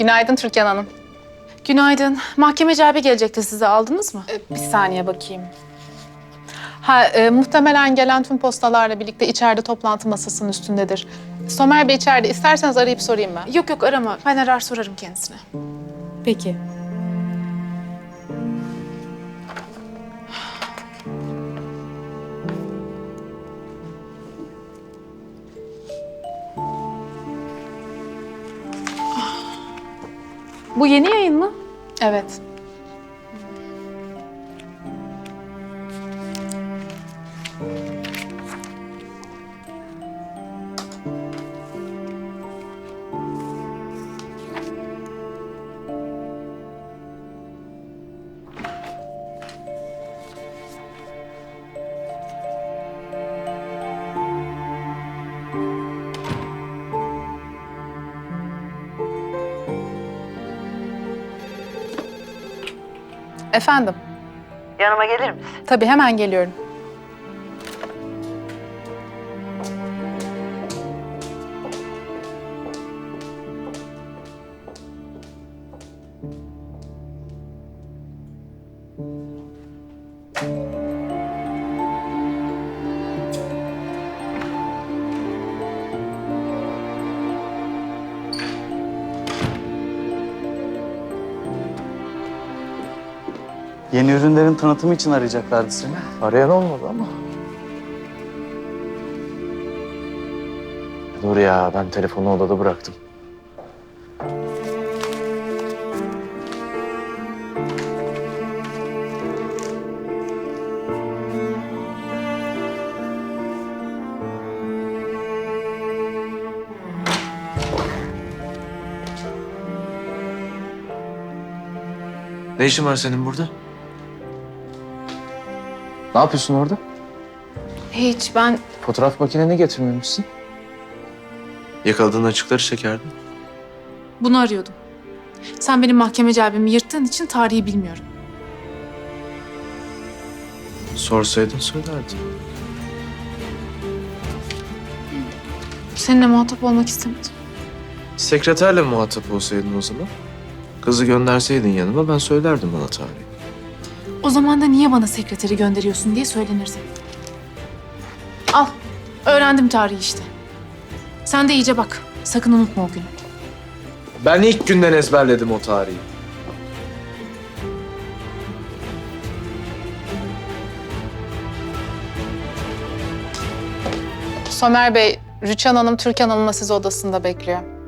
Günaydın Türkan Hanım. Günaydın. Mahkemeci abi gelecekti size aldınız mı? Ee, bir saniye bakayım. Ha, e, muhtemelen gelen tüm postalarla birlikte içeride toplantı masasının üstündedir. Somer Bey içeride. İsterseniz arayıp sorayım ben. Yok yok arama. Ben arar sorarım kendisine. Peki. Bu yeni yayın mı? Evet. Efendim. Yanıma gelir misin? Tabii hemen geliyorum. Yeni ürünlerin tanıtımı için arayacaklardı seni. Arayan olmadı ama. Dur ya ben telefonu odada bıraktım. Ne işin var senin burada? Ne yapıyorsun orada? Hiç ben Fotoğraf makineni getirmemişsin. Yakaladığın açıkları çekerdin. bunu arıyordum. Sen benim mahkemeci abimi yırttığın için tarihi bilmiyorum. Sorsaydın söylerdin. Seninle muhatap olmak istemedim. Sekreterle muhatap olsaydın o zaman. Kızı gönderseydin yanıma ben söylerdim bana tarihi. O zaman da niye bana sekreteri gönderiyorsun diye söylenirdi. Al. Öğrendim tarihi işte. Sen de iyice bak. Sakın unutma o günü. Ben ilk günden ezberledim o tarihi. Somer Bey, Rüçhan Hanım Türkan Hanım'la sizi odasında bekliyor.